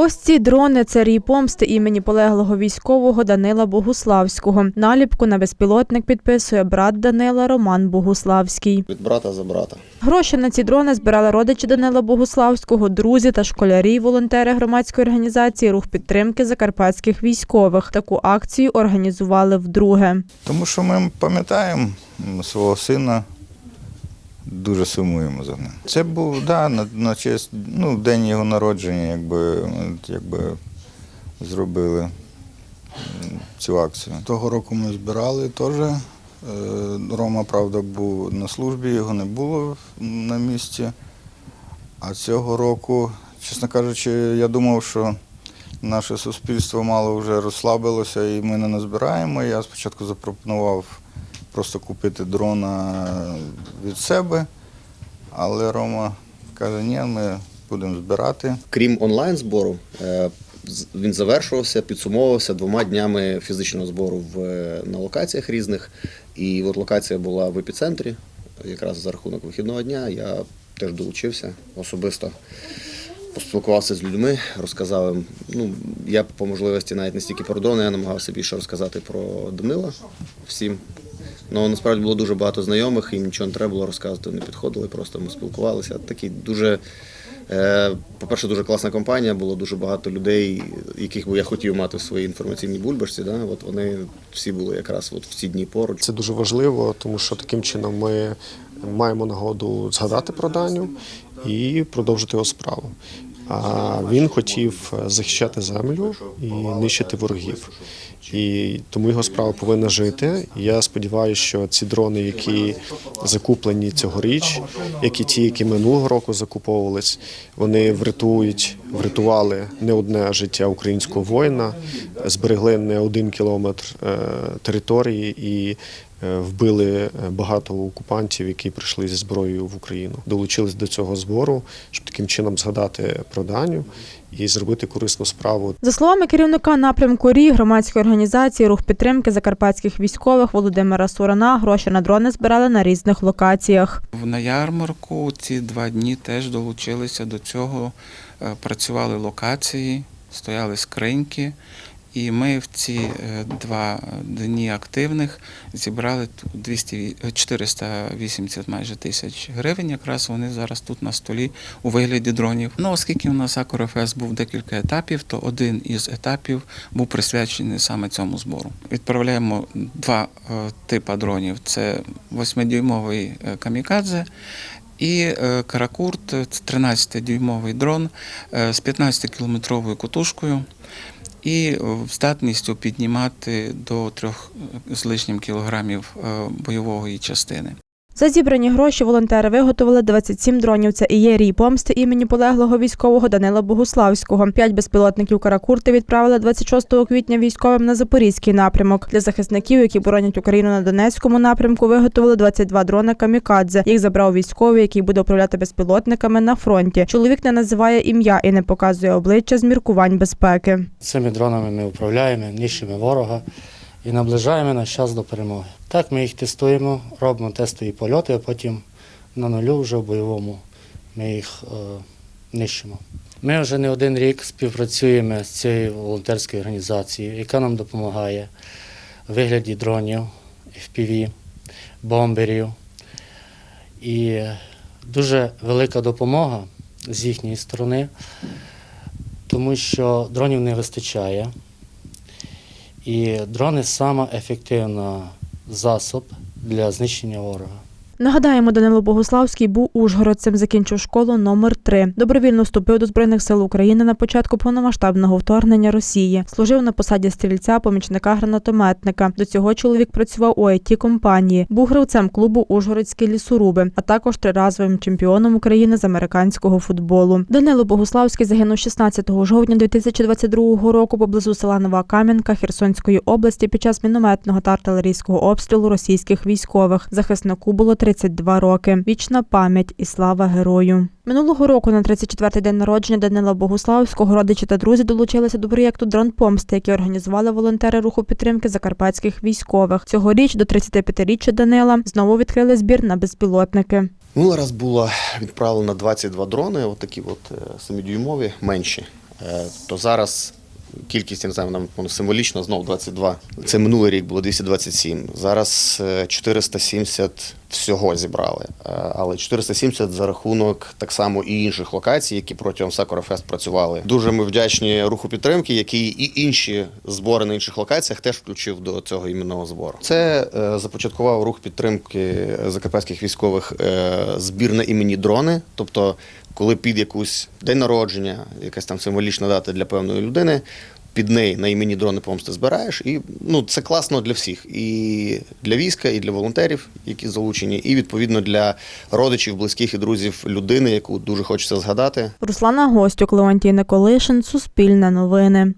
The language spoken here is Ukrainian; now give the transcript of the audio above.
Ось ці дрони це рій помсти імені полеглого військового Данила Богуславського. Наліпку на безпілотник підписує брат Данила Роман Богуславський. Від брата за брата. Гроші на ці дрони збирали родичі Данила Богуславського, друзі та школярі, волонтери громадської організації Рух підтримки закарпатських військових. Таку акцію організували вдруге. Тому що ми пам'ятаємо свого сина, дуже сумуємо за ним. Це був да, на, на честь, ну, день його народження, якби, якби зробили цю акцію. Того року ми збирали теж. Е, Рома, правда, був на службі, його не було на місці. А цього року, чесно кажучи, я думав, що наше суспільство мало вже розслабилося і ми не назбираємо. Я спочатку запропонував просто купити дрона від себе, але Рома каже, ні, ми будемо збирати. Крім онлайн збору, е, він завершувався, підсумовувався двома днями фізичного збору в, е, на локаціях різних. І от локація була в епіцентрі, якраз за рахунок вихідного дня. Я теж долучився особисто. Поспілкувався з людьми, розказав їм. Ну, я по можливості навіть не стільки про дрони, я намагався більше розказати про Данила всім. Ну, насправді було дуже багато знайомих, їм нічого не треба було розказувати, вони підходили, просто ми спілкувалися. Такий дуже, е, по-перше, дуже класна компанія, було дуже багато людей, яких би я хотів мати в своїй інформаційній бульбашці. Да? От вони всі були якраз от в ці дні поруч. Це дуже важливо, тому що таким чином ми маємо нагоду згадати про Даню і продовжити його справу. А він хотів захищати землю і нищити ворогів. І тому його справа повинна жити. Я сподіваюся, що ці дрони, які закуплені цьогоріч, як і ті, які минулого року закуповувались, вони врятують, врятували не одне життя українського воїна, зберегли не один кілометр е, території і е, вбили е, багато окупантів, які прийшли зі зброєю в Україну. Долучились до цього збору, щоб таким чином згадати про Даню і зробити корисну справу За словами керівника напрямку РІ громадської організації Рух підтримки закарпатських військових Володимира Сурана, гроші на дрони збирали на різних локаціях. В- На ярмарку ці два дні теж долучилися до цього, е, працювали локації, стояли скриньки. І ми в ці е, два дні активних зібрали ту- 200, е, 480 майже тисяч гривень. Якраз вони зараз тут на столі у вигляді дронів. Ну, оскільки у нас Акорофест був декілька етапів, то один із етапів був присвячений саме цьому збору. Відправляємо два е, типа дронів: це 8-дюймовий е, камікадзе. І е, Каракурт це 13-дюймовий дрон е, з 15-кілометровою кутушкою і е, здатністю піднімати до трьох е, з лишнім кілограмів е, бойової частини. За зібрані гроші волонтери виготовили 27 дронів. Це і є рій помсти імені полеглого військового Данила Богуславського. П'ять безпілотників Каракурти відправили 26 квітня військовим на запорізький напрямок. Для захисників, які боронять Україну на Донецькому напрямку, виготовили 22 дрони камікадзе. Їх забрав військовий, який буде управляти безпілотниками на фронті. Чоловік не називає ім'я і не показує обличчя з міркувань безпеки. Цими дронами ми управляємо, нищимо ворога і наближаємо наш час до перемоги. Так ми їх тестуємо, робимо тестові польоти, а потім на нулю вже в бойовому ми їх е, нищимо. Ми вже не один рік співпрацюємо з цією волонтерською організацією, яка нам допомагає в вигляді дронів, FPV, бомберів. І дуже велика допомога з їхньої сторони, тому що дронів не вистачає. І дрони саме ефективний засоб для знищення ворога. Нагадаємо, Данило Богуславський був ужгородцем, закінчив школу номер 3 Добровільно вступив до Збройних сил України на початку повномасштабного вторгнення Росії. Служив на посаді стрільця, помічника гранатометника. До цього чоловік працював у it компанії, був гравцем клубу Ужгородські лісоруби, а також триразовим чемпіоном України з американського футболу. Данило Богуславський загинув 16 жовтня 2022 року поблизу села Нова Кам'янка Херсонської області під час мінометного та артилерійського обстрілу російських військових. Захиснику було 32 роки. Вічна пам'ять і слава герою. Минулого року на 34-й день народження Данила Богуславського родичі та друзі долучилися до проєкту Дрон помсти, який організували волонтери руху підтримки закарпатських військових. Цьогоріч до 35-річчя Данила знову відкрили збір на безпілотники. Минулий раз було відправлено 22 дрони, отакі от е, 7-дюймові, менші. е, то зараз кількість, я не знаю, нам символічно знову 22. Це минулий рік було 227. Зараз е, 470 всього зібрали. Е, Але 470 за рахунок так само і інших локацій, які протягом Сакура Фест працювали. Дуже ми вдячні руху підтримки, який і інші збори на інших локаціях теж включив до цього іменного збору. Це е, започаткував рух підтримки закарпатських військових е, збір на імені дрони. Тобто, коли під якусь день народження, якась там символічна дата для певної людини. Під неї на імені дрони помсти збираєш, і ну це класно для всіх, і для війська, і для волонтерів, які залучені, і відповідно для родичів, близьких і друзів людини, яку дуже хочеться згадати. Руслана Гостюк, Леонтій Николишин, Суспільне новини.